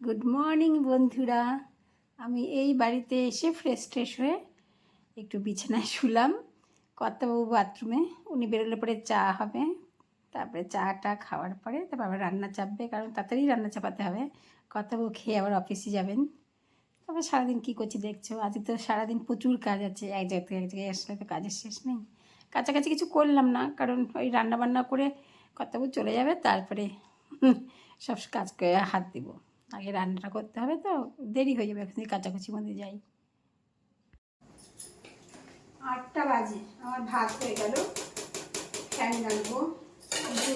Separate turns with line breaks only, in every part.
Good morning বন্ধুরা। আমি এই বাড়িতে এসে ফ্রেশ ট্রেশ হয়ে একটু বিছানায় শুলাম। কর্তাবাবু বাথরুমে উনি বেরোলে পরে চা হবে। তারপরে চাটা খাওয়ার পরে তারপর আবার রান্না চাপবে, কারণ তাড়াতাড়ি রান্না চাপাতে হবে। কর্তাবাবু খেয়ে আবার অফিসে যাবেন। তারপর সারাদিন কী করছি দেখছ? আজকে তো সারাদিন প্রচুর কাজ আছে। এক জায়গা থেকে এক জায়গায় আসলে তো কাজের শেষ নেই। কাছাকাছি কিছু করলাম না, কারণ ওই রান্না বান্না করে কর্তাবাবু চলে যাবে। তারপরে সব কাজ করে হাত দিব। আগে রান্নাটা করতে হবে তো, দেরি হয়ে যাবে এখন কাচাকুচির মধ্যে যাই। আটটা বাজে, আমার ভাত হয়ে গেল। ফ্যান গালবো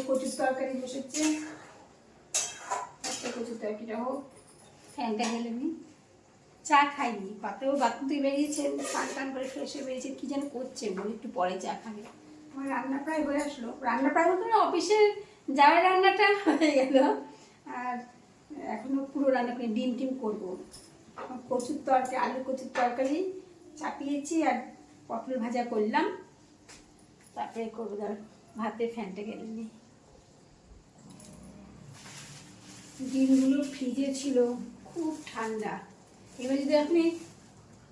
কচুর তরকারি বসেছে। একটা কচুর তরকারিটা হোক। ফ্যানটা গেলে নি। চা খাইনি পাতেও বাথরুম থেকে বেরিয়েছে, স্নান টান করে ফ্রেশ হয়ে বেরিয়েছে, কী যেন করছে বলে, একটু পরে চা খাবে। আমার রান্না প্রায় হয়ে আসলো। রান্না প্রায় বলতে না অফিসের যাওয়ার রান্নাটা হয়ে গেল। আর এখনও পুরো রান্না করে ডিম টিম করব। কচুর তরকারি আলু কচুর তরকারি চাপিয়েছি আর পটল ভাজা করলাম। তারপরে করব ধর ভাতে ফ্যানটা গেলে ডিমগুলো ফ্রিজে ছিল, খুব ঠান্ডা। এবার যদি আপনি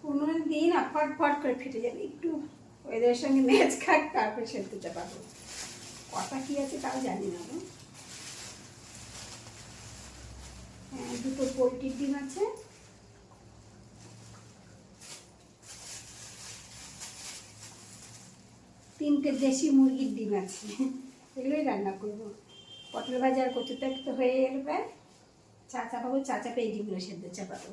কোনো দিন না ফট ফট করে ফেটে যাবে একটু ওয়েদারের সঙ্গে ম্যাচ খাক তারপরে সেদ্ধ চাপাবো কথা কি আছে তাও জানি না গো। হ্যাঁ দুটো পোলট্রির ডিম আছে। তিনটে দেশি মুরগির ডিম আছে। এগুলোই রান্না করব। পটল ভাজা আর কচুটা তো হয়ে গেলে চা চাপাবো, চা চাপে এই ডিমগুলো সেদ্ধ চাপাবো।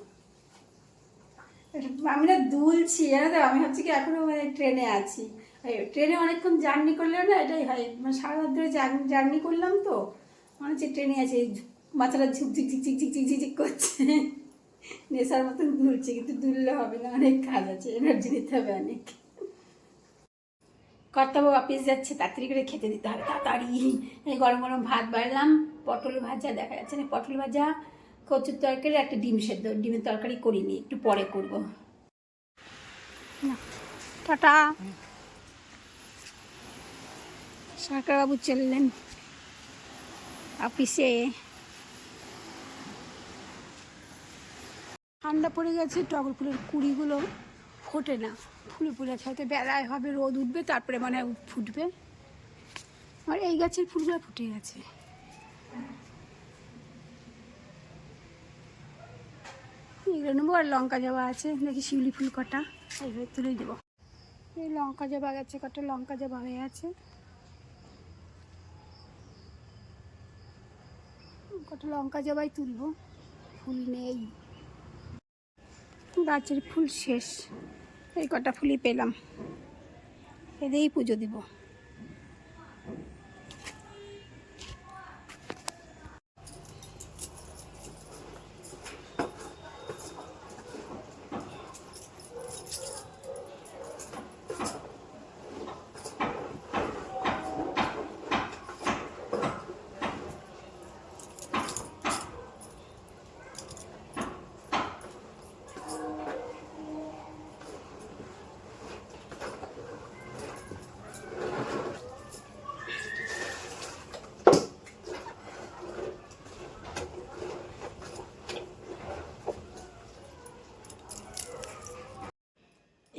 আমি না দুলছি, জানো তো? আমি ভাবছি কি এখনও মানে ট্রেনে আছি। ট্রেনে অনেকক্ষণ জার্নি করলেও না এটাই হয়। মানে সারা রাত ধরে জার্নি করলাম তো। মনে হচ্ছে ট্রেনে আছে। মাথাটা ঝুকঝিক ঝিকঝিক ঝিকঝিক ঝিকঝিক করছে। নেশার মতন দুলছে, কিন্তু দুললে হবে না, অনেক কাজ আছে এনার্জি নিতে হবে অনেক। কর্তাবাবু অফিস যাচ্ছে, তাড়াতাড়ি করে খেতে দিতে হবে, তাড়াতাড়ি। এই গরম গরম ভাত বাড়লাম পটল ভাজা, দেখা যাচ্ছে না, পটল ভাজা, কচুর তরকারি একটা ডিম সেদ্ধ, ডিমের তরকারি করিনি, একটু পরে করব। টাটা। সরকারবাবু চললেন অফিসে ঠান্ডা পড়ে গেছে, টগর ফুলের কুড়িগুলো ফোটে না। ফুলে ফুলে হয়তো বেলায় হবে, রোদ উঠবে, তারপরে মানে ফুটবে। আর এই গাছের ফুলগুলো ফুটে গেছে। এগুলো নেব, আর লঙ্কা জবা আছে, দেখি শিউলি ফুল কটা এইভাবে তুলে দেবো এই লঙ্কা জবা গেছে কটা লঙ্কা জবা হয়ে আছে। কটা লঙ্কা জবাই তুলবো, ফুল নেই। গাছের ফুল শেষ। এই কটা ফুলই পেলাম। এদেরই পুজো দেব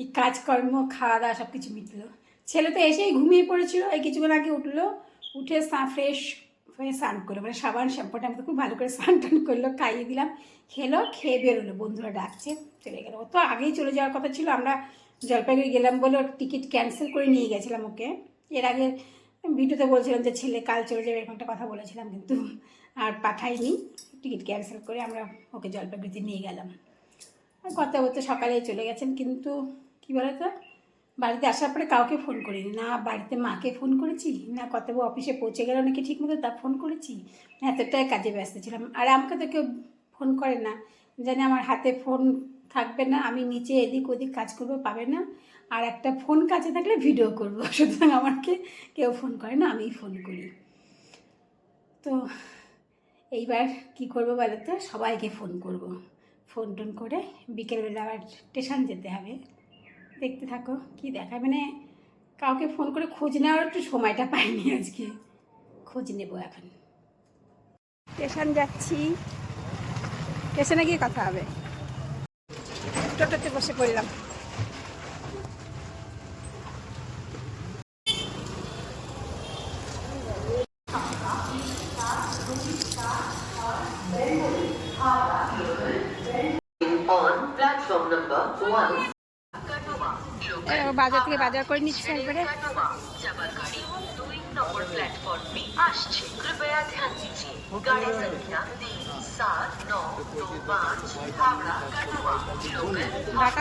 এই কাজকর্ম খাওয়া দাওয়া সব কিছু মিটলো। ছেলে তো এসেই ঘুমিয়ে পড়েছিল, এই কিছুক্ষণ আগে উঠল, উঠে ফ্রেশ হয়ে স্নান করল। মানে সাবান, শ্যাম্পুটা আমাকে খুব ভালো করে স্নান টান করল, খাইয়ে দিলাম, খেলো, খেয়ে বেরোলো। বন্ধুরা ডাকছে, চলে গেলো। ও তো আগেই চলে যাওয়ার কথা ছিল, আমরা জলপাইগুড়ি গেলাম বলে ওর টিকিট ক্যান্সেল করে নিয়ে গেছিলাম ওকে। এর আগে ভিডিওতে বলছিলাম যে, ছেলে, কাল চলে যাবে, এরকম একটা কথা বলেছিলাম কিন্তু আর পাঠাইনি। টিকিট ক্যান্সেল করে আমরা ওকে জলপাইগুড়িতে নিয়ে গেলাম। কথা বলতে সকালে চলে গেছেন কিন্তু কী বলে তো বাড়িতে আসার পরে কাউকে ফোন করিনি। না, বাড়িতে মাকে ফোন করেছি, না কতবু অফিসে পৌঁছে গেল নাকি ঠিক মতো তা ফোন করেছি এতটাই কাজে ব্যস্ত ছিলাম। আর আমাকে তো কেউ ফোন করে না। জানি আমার হাতে ফোন থাকবে না, আমি নিচে এদিক ওদিক কাজ করব, পাবে না। আর একটা ফোন কাছে থাকলে ভিডিও করব, সুতরাং আমাকে কেউ ফোন করে না, আমিই ফোন করি। তো এইবার কি করব বলো তো? সবাইকে ফোন করব। ফোন টোন করে বিকেলবেলা আবার স্টেশন যেতে হবে। দেখতে থাকো কি দেখায়? মানে কাউকে ফোন করে খোঁজ নেওয়ার একটু সময়টা পাইনি আজকে। খোঁজ নেব এখন। স্টেশন যাচ্ছি। স্টেশনে গিয়ে কথা হবে। টোটোতে বসে পড়লাম। বাজার থেকে বাজার করে নিচ্ছে একবারে।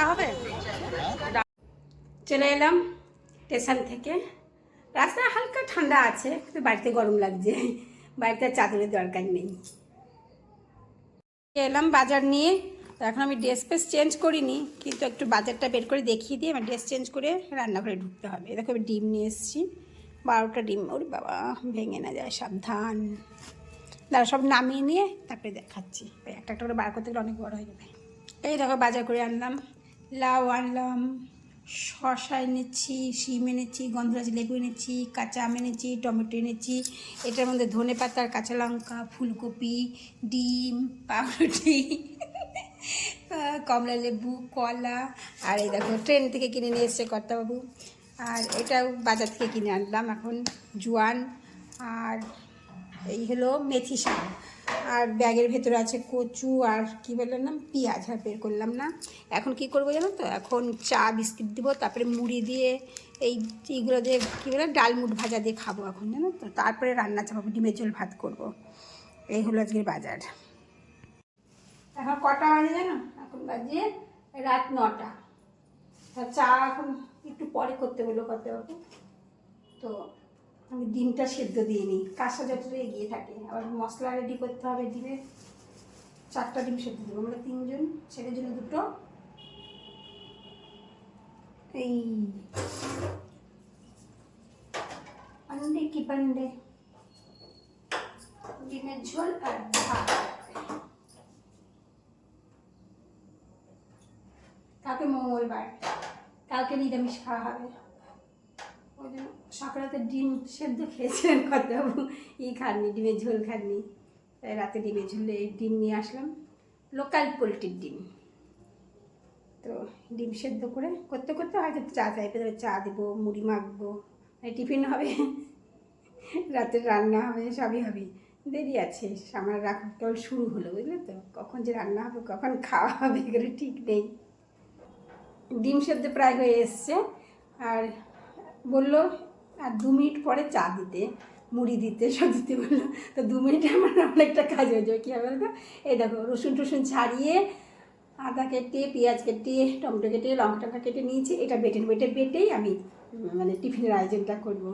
হবে? চলে এলাম স্টেশন থেকে। রাস্তা হালকা ঠান্ডা আছে কিন্তু বাড়িতে গরম লাগছে। বাড়িতে চাদরের দরকার নেই। এলাম বাজার নিয়ে। তো এখন আমি ড্রেস ফেস চেঞ্জ করিনি, কিন্তু একটু বাজারটা বের করে দেখিয়ে দিয়ে আমার ড্রেস চেঞ্জ করে রান্নাঘরে ঢুকতে হবে। এরকম আমি ডিম নিয়ে এসেছি, বারোটা ডিম, ওর বাবা, ভেঙে না যায়, সাবধান। দাঁড়া, সব নামিয়ে নিয়ে তারপরে দেখাচ্ছি। একটা একটা করে বার করতে গেলে অনেক বড় হয়ে যাবে। এই দেখো, বাজার করে আনলাম, লাউ আনলাম, শসা এনেছি, শিম এনেছি, গন্ধরাজ লেবু এনেছি, কাঁচা আম এনেছি, টমেটো এনেছি। এটার মধ্যে ধনে পাতা কাঁচা লঙ্কা, ফুলকপি, ডিম, পাউরুটি। কমলা লেবু কলা, আর এই দেখো ট্রেন থেকে কিনে নিয়ে এসছে কর্তাবাবু। আর এটাও বাজার থেকে কিনে আনলাম এখন, জোয়ান, আর এই হলো মেথি শাক। আর ব্যাগের ভেতরে আছে কচু, আর কি বললাম না পেঁয়াজ, আর বের করলাম না। এখন কি করব জানো তো? এখন চা, বিস্কিট দিব, তারপরে মুড়ি দিয়ে এই, এইগুলো দিয়ে কী বলে ডালমুট ভাজা দিয়ে খাব এখন জানো তো? তারপরে রান্না চাপাবো, ডিমের ঝোল ভাত করব। এই হলো আজকের বাজার। এখন কটা বাজে জানো? এখন বাজে রাত নটা। চা এখন একটু পরে করতে বলল পারব তো আমি ডিমটা সেদ্ধ দিয়ে নিই। কাঁসা যতটা এগিয়ে থাকে। আবার মশলা রেডি করতে হবে ডিমে। চারটা ডিম সেদ্ধ দেবো। আমরা তিনজন, ছেলের জন্য দুটো। এই পান্ডে কি পান্ডে? ডিমের ঝোল আর ভাত। কালকে কালকে নিরামিষ খাওয়া হবে। ওই জন্য সকালে ডিম সেদ্ধ খেয়েছিলেন কত ই খাননি, ডিমের ঝোল খাননি। তাই রাতে ডিমের ঝোলে ডিম নিয়ে আসলাম। লোকাল পোলট্রির ডিম। তো ডিম সেদ্ধ করে করতে করতে হয়তো চা চাইবে তবে চা দেবো, মুড়ি মাখবো। এই টিফিন হবে, রাতের রান্না হবে, সবই হবে। দেরি আছে, আমার রাখা কেবল শুরু হলো, বুঝলে তো? কখন যে রান্না হবে, কখন খাওয়া হবে, এগুলো ঠিক নেই। ডিম সেদ্ধ প্রায় হয়ে এসছে। আর বলল, আর দু মিনিট পরে চা দিতে, মুড়ি দিতে। সব দিতে বলল। তো দু মিনিটে আমার অনেকটা কাজ হয়ে যাবে। কী হবে বলতো? এই দেখো, রসুন টসুন ছাড়িয়ে আদা কেটে, পেঁয়াজ কেটে, টমেটো কেটে লঙ্কা টঙ্কা কেটে নিয়েছি। এটা বেটে নেব এটা বেটেই আমি মানে টিফিনের আয়োজনটা করব।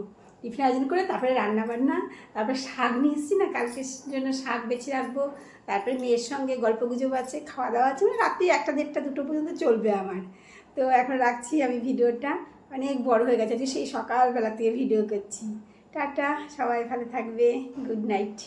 টিফিন আয়োজন করে তারপরে রান্না বান্না তারপরে শাক নিয়ে এসেছি না কালকের জন্য শাক বেছে রাখব। তারপরে মেয়ের সঙ্গে গল্প গুজব আছে, খাওয়া দাওয়া আছে। মানে রাত্রি একটা দেড়টা, দুটো পর্যন্ত চলবে আমার। তো এখন রাখছি আমি ভিডিওটা। অনেক বড় হয়ে গেছে সেই সকালবেলা থেকে ভিডিও করছি। টাটা, সবাই ভালো থাকবে গুড নাইট